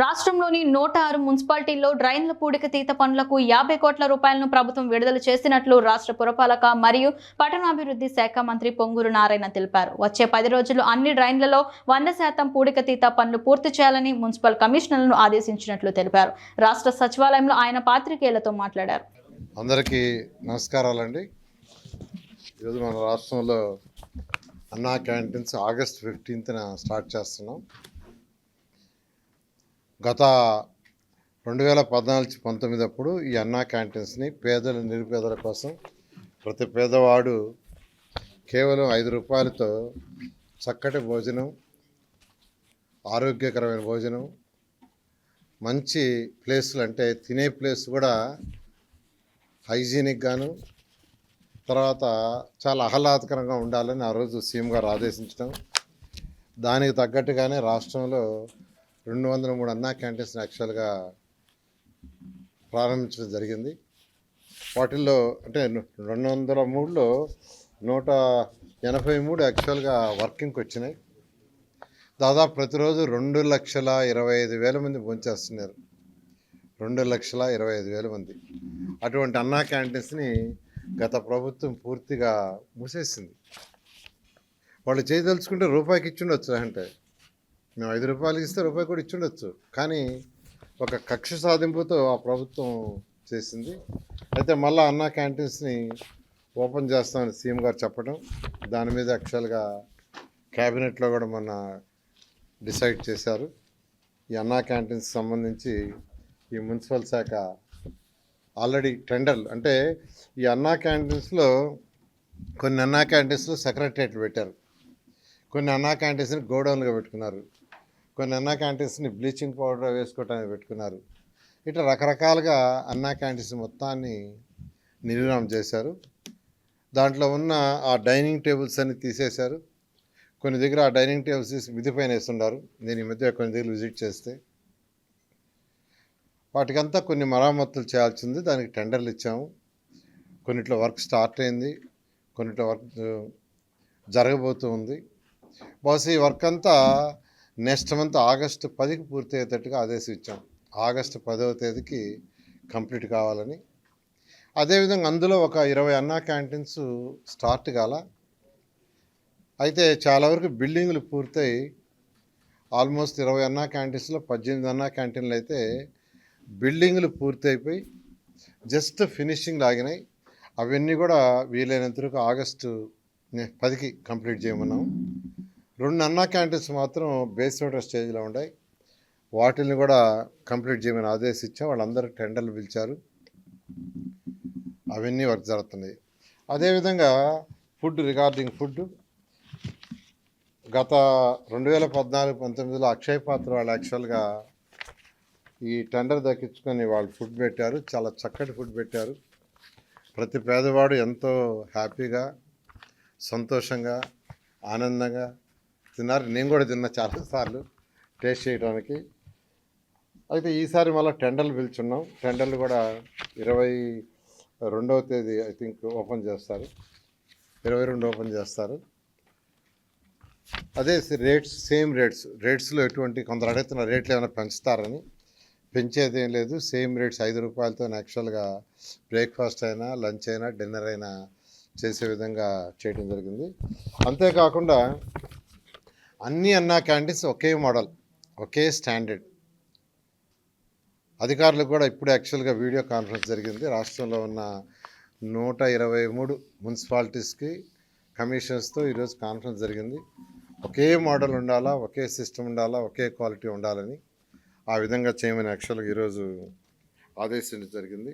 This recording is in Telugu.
రాష్ట్రంలోని నూట ఆరు మున్సిపాలిటీల్లో డ్రైన్ల పూడిక తీత పనులకు యాభై కోట్ల రూపాయలను ప్రభుత్వం విడుదల చేసినట్లు రాష్ట్ర పురపాలక మరియు పట్టణాభివృద్ధి శాఖ మంత్రి పొంగూరు నారాయణ తెలిపారు. వచ్చే పది రోజులు అన్ని డ్రైన్లలో వంద శాతం పూడిక తీత పనులు పూర్తి చేయాలని మున్సిపల్ కమిషనర్లను ఆదేశించినట్లు తెలిపారు. రాష్ట్ర సచివాలయంలో ఆయన పాత్రికేయులతో మాట్లాడారు. అందరికీ నమస్కారాలండి. ఈరోజు మన రాష్ట్రంలో అన్నా క్యాంటీన్స్ ఆగస్ట్ ఫిఫ్టీన్త్న స్టార్ట్ చేస్తున్నాం. గత రెండు వేల పద్నాలుగు పంతొమ్మిది అప్పుడు ఈ అన్నా క్యాంటీన్స్ని పేదల నిరుపేదల కోసం ప్రతి పేదవాడు కేవలం ఐదు రూపాయలతో చక్కటి భోజనం ఆరోగ్యకరమైన భోజనం మంచి ప్లేసులు అంటే తినే ప్లేస్ కూడా హైజీనిక్ గాను తర్వాత చాలా ఆహ్లాదకరంగా ఉండాలని ఆ రోజు సీఎం గారు ఆదేశించడం. దానికి తగ్గట్టుగానే రాష్ట్రంలో రెండు వందల మూడు అన్నా క్యాంటీన్స్ యాక్చువల్గా ప్రారంభించడం జరిగింది. వాటిల్లో అంటే రెండు వందల మూడులో నూట ఎనభై మూడు యాక్చువల్గా వర్కింగ్కి వచ్చినాయి. దాదాపు ప్రతిరోజు రెండు లక్షల ఇరవై ఐదు వేల మంది భోంచేస్తున్నారు. రెండు లక్షల ఇరవై ఐదు వేల మంది. అటువంటి అన్నా క్యాంటీన్స్ని గత ప్రభుత్వం పూర్తిగా మూసేసింది. వాళ్ళు చేయదలుచుకుంటే రూపాయికి ఇచ్చిండొచ్చు అంటే మేము ఐదు రూపాయలకి ఇస్తే రూపాయి కూడా ఇచ్చుండొచ్చు. కానీ ఒక కక్ష సాధింపుతో ఆ ప్రభుత్వం చేసింది. అయితే మళ్ళీ అన్నా క్యాంటీన్స్ని ఓపెన్ చేస్తామని సీఎం గారు చెప్పడం దాని మీద యాక్చువల్గా క్యాబినెట్లో కూడా మొన్న డిసైడ్ చేశారు. ఈ అన్నా క్యాంటీన్స్ సంబంధించి ఈ మున్సిపల్ శాఖ ఆల్రెడీ టెండర్లు అంటే ఈ అన్నా క్యాంటీన్స్లో కొన్ని అన్నా క్యాంటీన్స్లో సెక్రటరియట్లు పెట్టారు. కొన్ని అన్నా క్యాంటీన్స్ని గోడౌన్లుగా పెట్టుకున్నారు. కొన్ని అన్నా క్యాంటీన్స్ని బ్లీచింగ్ పౌడర్ వేసుకోవటానికి పెట్టుకున్నారు. ఇట్లా రకరకాలుగా అన్నా క్యాంటీన్స్ మొత్తాన్ని నిర్మాణం చేశారు. దాంట్లో ఉన్న ఆ డైనింగ్ టేబుల్స్ అన్ని తీసేశారు. కొన్ని దగ్గర ఆ డైనింగ్ టేబుల్స్ తీసి మిది పైన వేస్తున్నారు నేను ఈ మధ్య కొన్ని దగ్గర విజిట్ చేస్తే వాటికంతా కొన్ని మరామతులు చేయాల్సింది దానికి టెండర్లు ఇచ్చాము. కొన్నిట్లో వర్క్ స్టార్ట్ అయింది. కొన్నిట్లో వర్క్ జరగబోతూ ఉంది. బహుశా ఈ వర్క్ అంతా నెక్స్ట్ మంత్ ఆగస్టు పదికి పూర్తి అయ్యేటట్టుగా ఇచ్చాం. ఆగస్టు పదవ తేదీకి కంప్లీట్ కావాలని. అదేవిధంగా అందులో ఒక ఇరవై అన్నా క్యాంటీన్స్ స్టార్ట్ కాల. అయితే చాలా వరకు బిల్డింగులు పూర్తయి ఆల్మోస్ట్ ఇరవై అన్నా క్యాంటీన్స్లో పద్దెనిమిది అన్నా క్యాంటీన్లు అయితే బిల్డింగ్లు పూర్తయిపోయి జస్ట్ ఫినిషింగ్ లాగినాయి. అవన్నీ కూడా వీలైనంత వరకు ఆగస్టు పదికి కంప్లీట్ చేయమన్నాం. రెండు అన్నా క్యాంటీన్స్ మాత్రం బేస్మెంట్ స్టేజ్లో ఉన్నాయి వాటిని కూడా కంప్లీట్ చేయమని ఆదేశించాం వాళ్ళందరూ టెండర్లు పిలిచారు. అవన్నీ వర్క్ జరుగుతున్నాయి. అదేవిధంగా ఫుడ్ రిగార్డింగ్ ఫుడ్ గత రెండు వేల పద్నాలుగు పంతొమ్మిదిలో అక్షయ్ పాత్ర వాళ్ళు యాక్చువల్గా ఈ టెండర్ దక్కించుకొని వాళ్ళు ఫుడ్ పెట్టారు. చాలా చక్కటి ఫుడ్ పెట్టారు. ప్రతి పేదవాడు ఎంతో హ్యాపీగా సంతోషంగా ఆనందంగా తిన్నారు. నేను కూడా తిన్నా చాలాసార్లు. టేస్ట్ చేయడానికి అయితే ఈసారి మళ్ళీ టెండర్లు పిలుచున్నాం. టెండర్లు కూడా ఇరవై రెండవ తేదీ ఐ థింక్ ఓపెన్ చేస్తారు. ఇరవై రెండు ఓపెన్ చేస్తారు. అదే రేట్స్ సేమ్ రేట్స్. రేట్స్లో ఎటువంటి కొందరు అడుగుతున్న రేట్లు ఏమైనా పెంచుతారని పెంచేది ఏం లేదు. సేమ్ రేట్స్ ఐదు రూపాయలతో యాక్చువల్గా బ్రేక్ఫాస్ట్ అయినా లంచ్ అయినా డిన్నర్ అయినా చేసే విధంగా చేయడం జరిగింది. అంతేకాకుండా అన్ని అన్నా క్యాంటీన్స్ ఒకే మోడల్ ఒకే స్టాండర్డ్. అధికారులకు కూడా ఇప్పుడు యాక్చువల్గా వీడియో కాన్ఫరెన్స్ జరిగింది. రాష్ట్రంలో ఉన్న నూట ఇరవై మూడు మున్సిపాలిటీస్కి కమిషన్స్తో ఈరోజు కాన్ఫరెన్స్ జరిగింది. ఒకే మోడల్ ఉండాలా ఒకే సిస్టమ్ ఉండాలా ఒకే క్వాలిటీ ఉండాలని ఆ విధంగా చేయమని యాక్చువల్గా ఈరోజు ఆదేశించడం జరిగింది.